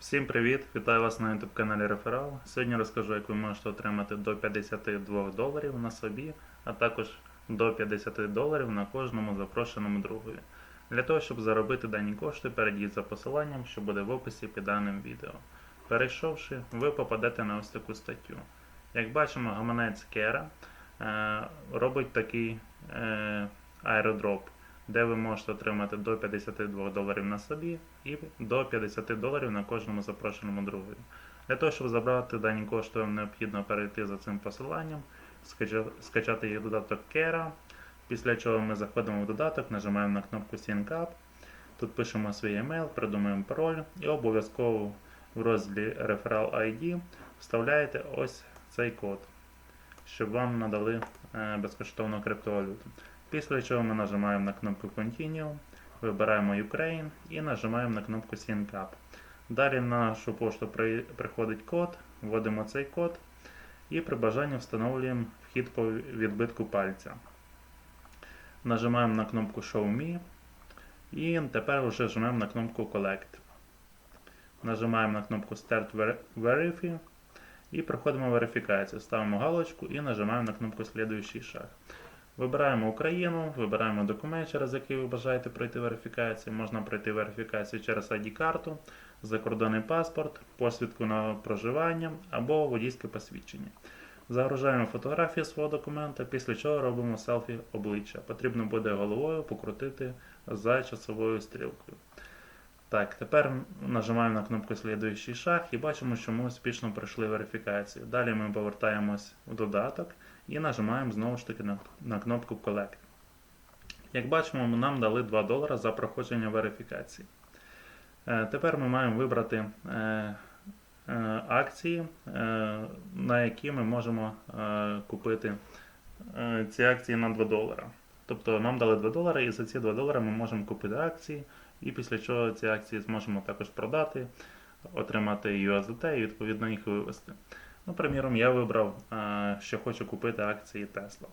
Всім привіт! Вітаю вас на YouTube каналі Реферал. Сьогодні розкажу, як ви можете отримати до 52 доларів на собі, а також до 50 доларів на кожному запрошеному другові. Для того, щоб заробити дані кошти, перейдіть за посиланням, що буде в описі під даним відео. Перейшовши, ви попадете на ось таку статтю. Як бачимо, гаманець Кера е, робить такий е, аеродроп де ви можете отримати до 52 доларів на собі і до 50 доларів на кожному запрошеному другові. Для того, щоб забрати дані кошти, вам необхідно перейти за цим посиланням, скачати їх додаток Kera, після чого ми заходимо в додаток, нажимаємо на кнопку Sync Up, тут пишемо свій email, придумуємо пароль і обов'язково в розділі Referral ID вставляєте ось цей код, щоб вам надали е, безкоштовну криптовалюту. Після чого ми нажимаємо на кнопку Continue, вибираємо Ukraine і нажимаємо на кнопку Sync Up. Далі на нашу пошту приходить код, вводимо цей код і при бажанні встановлюємо вхід по відбитку пальця. Нажимаємо на кнопку Show Me і тепер вже жмемо на кнопку Collect. Нажимаємо на кнопку Start Verify і проходимо верифікацію. Ставимо галочку і нажимаємо на кнопку Слідуючий шаг. Вибираємо Україну, вибираємо документ, через який ви бажаєте пройти верифікацію. Можна пройти верифікацію через ID-карту, закордонний паспорт, посвідку на проживання або водійське посвідчення. Загружаємо фотографію свого документа, після чого робимо селфі обличчя. Потрібно буде головою покрутити за часовою стрілкою. Так, тепер нажимаємо на кнопку Слідуючий шаг і бачимо, що ми успішно пройшли верифікацію. Далі ми повертаємось в додаток і нажимаємо знову ж таки на, кнопку Collect. Як бачимо, нам дали 2 долара за проходження верифікації. Е, тепер ми маємо вибрати е, е, акції, на які ми можемо купити ці акції на 2 долара. Тобто нам дали 2 долари, і за ці 2 долари ми можемо купити акції, і після чого ці акції зможемо також продати, отримати USDT і відповідно їх вивести. Ну, приміром, я вибрав, е, що хочу купити акції Tesla.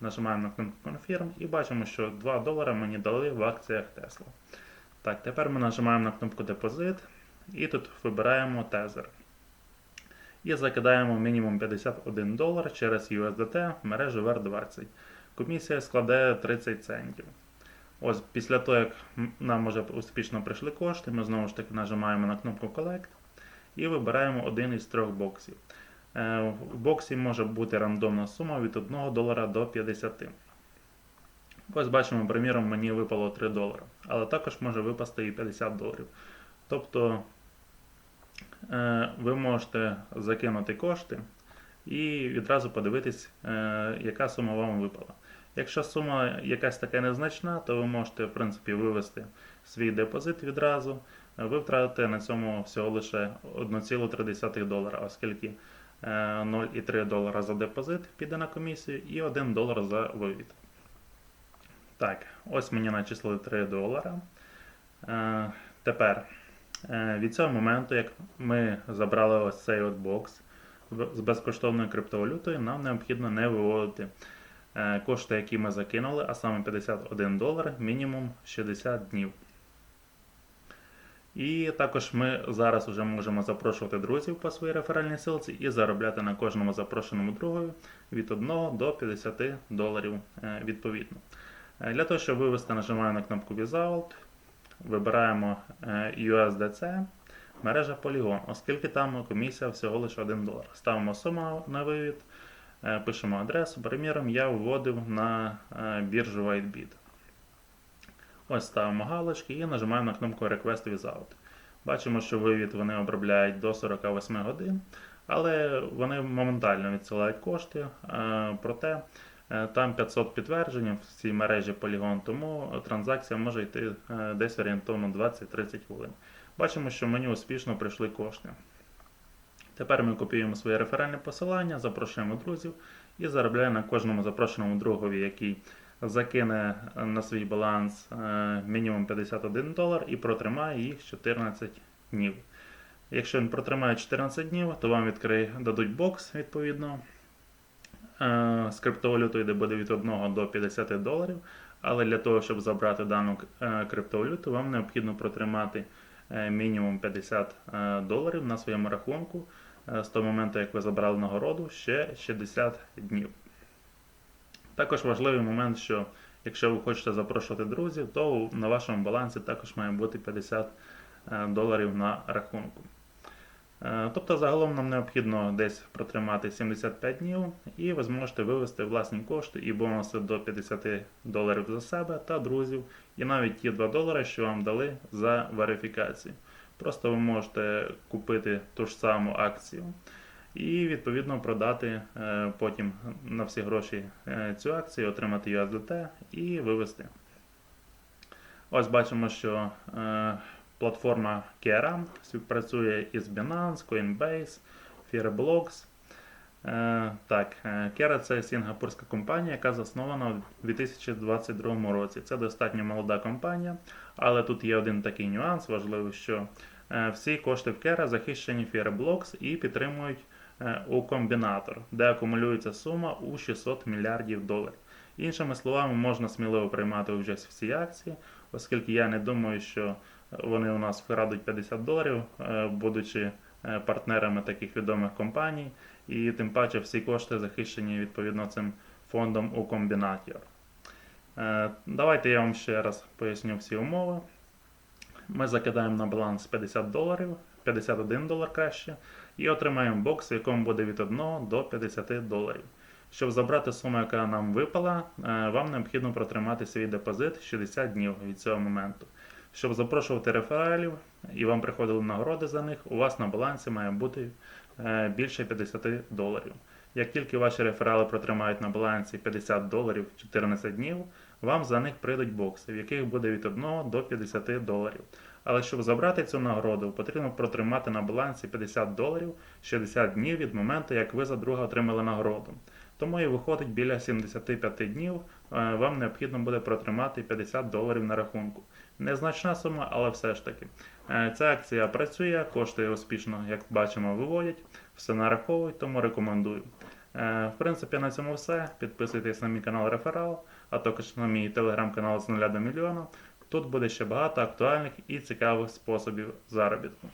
Нажимаємо на кнопку Confirm і бачимо, що 2 долара мені дали в акціях Tesla. Так, тепер ми нажимаємо на кнопку Депозит і тут вибираємо Tether. І закидаємо мінімум 51 долар через USDT в мережу VR20. Комісія складає 30 центів. Ось після того, як нам вже успішно прийшли кошти, ми знову ж таки нажимаємо на кнопку Collect і вибираємо один із трьох боксів. Е, В боксі може бути рандомна сума від 1 долара до 50. Ось бачимо, приміром, мені випало 3 долари, але також може випасти і 50 доларів. Тобто е, ви можете закинути кошти і відразу подивитись, е, яка сума вам випала. Якщо сума якась така незначна, то ви можете в принципі вивести свій депозит відразу. Ви втратите на цьому всього лише 1,3 долара, оскільки 0,3 долара за депозит піде на комісію і 1 долар за вивід. Так, ось мені начислили 3 долара. Е, Тепер е, від цього моменту, як ми забрали ось цей от бокс з безкоштовною криптовалютою, нам необхідно не виводити е, кошти, які ми закинули, а саме 51 долар, мінімум 60 днів. І також ми зараз вже можемо запрошувати друзів по своїй реферальній силці і заробляти на кожному запрошеному другові від 1 до 50 доларів е, відповідно. Е, Для того, щоб вивести, нажимаємо на кнопку Without, вибираємо е, USDC, мережа Polygon, оскільки там комісія всього лише 1 долар. Ставимо суму на вивід, е, пишемо адресу. Приміром, я вводив на е, біржу WhiteBit. Ось ставимо галочки і нажимаємо на кнопку Request Without. Бачимо, що вивід вони обробляють до 48 годин, але вони моментально відсилають кошти. е, Проте е, там 500 підтверджень в цій мережі Polygon, тому транзакція може йти е, десь орієнтовно 20-30 хвилин. Бачимо, що мені успішно прийшли кошти. Тепер ми копіюємо своє реферальне посилання, запрошуємо друзів і заробляємо на кожному запрошеному другові, який закине на свій баланс е, мінімум 51 долар і протримає їх 14 днів. Якщо він протримає 14 днів, то вам відкриє, дадуть бокс відповідно е, з криптовалютою, де буде від 1 до 50 доларів. Але для того, щоб забрати дану е, криптовалюту, вам необхідно протримати е, мінімум 50 е, доларів на своєму рахунку е, з того моменту, як ви забрали нагороду, ще 60 днів. Також важливий момент, що якщо ви хочете запрошувати друзів, то на вашому балансі також має бути 50 е, доларів на рахунку. Е, Тобто загалом нам необхідно десь протримати 75 днів, і ви зможете вивести власні кошти і бонуси до 50 доларів за себе та друзів, і навіть ті 2 долари, що вам дали за верифікацію. Просто ви можете купити ту ж саму акцію і відповідно продати е, потім на всі гроші е, цю акцію, отримати USDT і вивести. Ось бачимо, що е, платформа Keram співпрацює із Binance, Coinbase, Fireblocks. Так, Kera це сінгапурська компанія, яка заснована у 2022 році. Це достатньо молода компанія, але тут є один такий нюанс важливий, що всі кошти в Kera захищені Fireblocks і підтримують у комбінатор, де акумулюється сума у 600 мільярдів доларів. Іншими словами, можна сміливо приймати участь в цій акції, оскільки я не думаю, що вони у нас вкрадуть 50 доларів, е, будучи е, партнерами таких відомих компаній, і тим паче всі кошти захищені відповідно цим фондом у комбінатір. Е, Давайте я вам ще раз поясню всі умови. Ми закидаємо на баланс 50 доларів, 51 долар краще, і отримаємо бокс, в якому буде від 1 до 50 доларів. Щоб забрати суму, яка нам випала, е, вам необхідно протримати свій депозит 60 днів від цього моменту. Щоб запрошувати рефералів і вам приходили нагороди за них, у вас на балансі має бути е, більше 50 доларів. Як тільки ваші реферали протримають на балансі 50 доларів 14 днів, вам за них прийдуть бокси, в яких буде від 1 до 50 доларів. Але щоб забрати цю нагороду, потрібно протримати на балансі 50 доларів 60 днів від моменту, як ви за друга отримали нагороду. Тому і виходить біля 75 днів, е, вам необхідно буде протримати 50 доларів на рахунку. Незначна сума, але все ж таки. Е, Ця акція працює, кошти успішно, як бачимо, виводять, все нараховують, тому рекомендую. Е, В принципі, на цьому все. Підписуйтесь на мій канал Реферал, а також на мій телеграм-канал з 0 до мільйона. Тут буде ще багато актуальних і цікавих способів заробітку.